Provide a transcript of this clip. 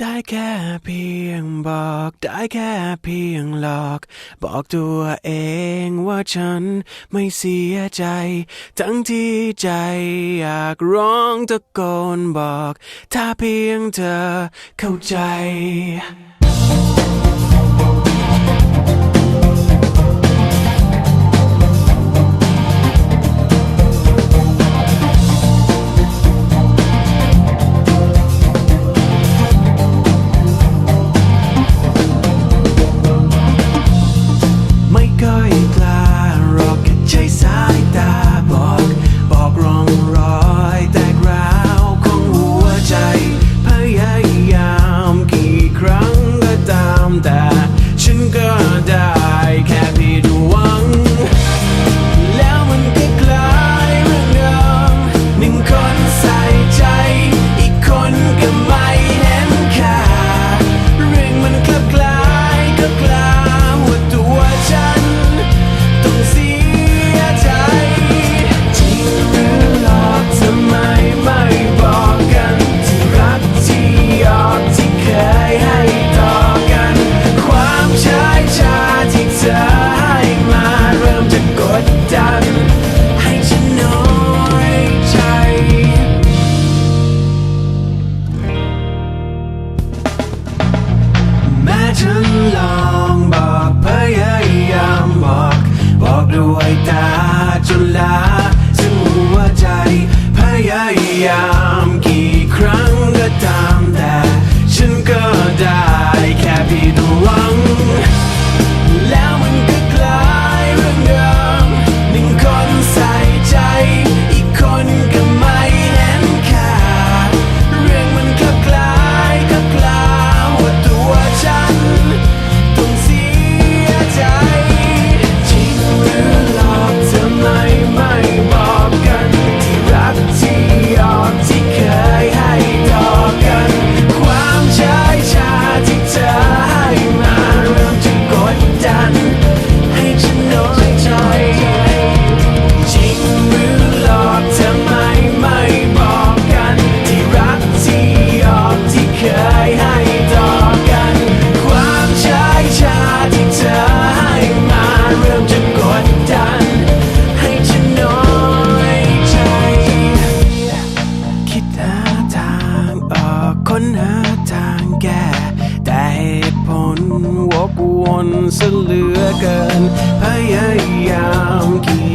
ได้แค่เพียงบอก ได้แค่เพียงหลอก บอกตัวเองว่าฉันไม่เสียใจ ทั้งที่ใจอยากร้องตะโกนบอก ถ้าเพียงเธอเข้าใจ that ยามกี่ครั้งก็ตามแต่ ฉันก็างแก้แต่เหตุผลวกวนซะเหลือเกิน พยายามขี่